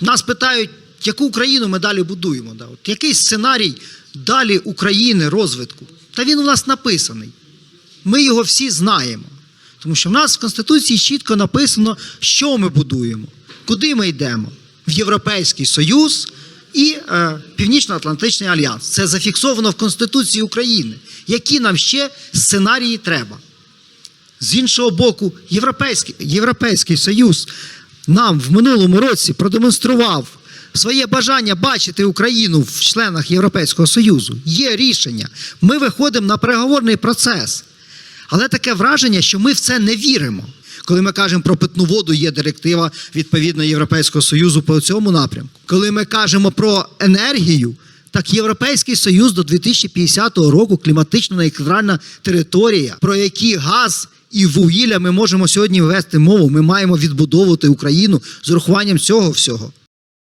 Нас питають, яку Україну ми далі будуємо. Да? От який сценарій далі України розвитку? Та він у нас написаний. Ми його всі знаємо. Тому що в нас в Конституції чітко написано, що ми будуємо, куди ми йдемо в Європейський Союз і е, Північно-Атлантичний Альянс. Це зафіксовано в Конституції України. Які нам ще сценарії треба? З іншого боку, Європейський, Європейський Союз нам в минулому році продемонстрував своє бажання бачити Україну в членах Європейського Союзу. Є рішення. Ми виходимо на переговорний процес. Але таке враження, що ми в це не віримо. Коли ми кажемо про питну воду, є директива відповідно Європейського Союзу по цьому напрямку. Коли ми кажемо про енергію, так Європейський Союз до 2050 року кліматично нейтральна територія, про які газ і вугілля ми можемо сьогодні вести мову. Ми маємо відбудовувати Україну з урахуванням цього всього.